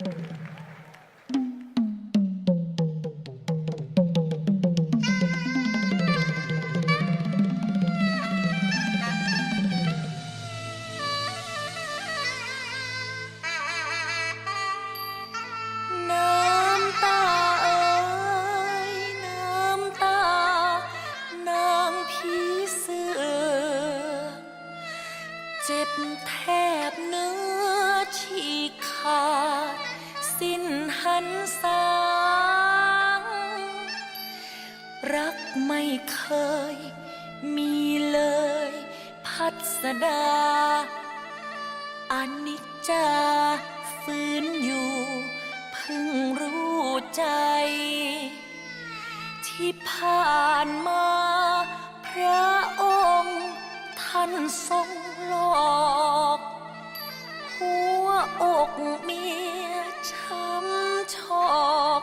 น้ำตาเอ่ยน้ำตานางผีเสื้อเจ็บแทบ หันสางรักไม่เคยมีเลย พัสดาอนิจจาฟื้นอยู่เพิ่งรู้ใจ ที่ผ่านมา พระองค์ท่านทรงหลอก หัวอกมี ช้ำชอก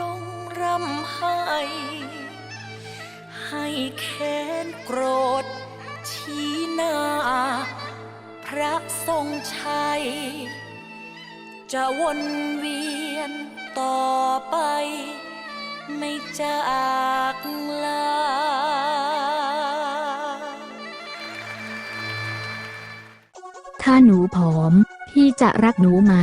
ลงรำไห้ให้แค้นโกรธ ชี้หน้า พระทรงชัย จะวนเวียนต่อไป ไม่จากลาถ้าหนูผอม พี่จะรักหนูไหม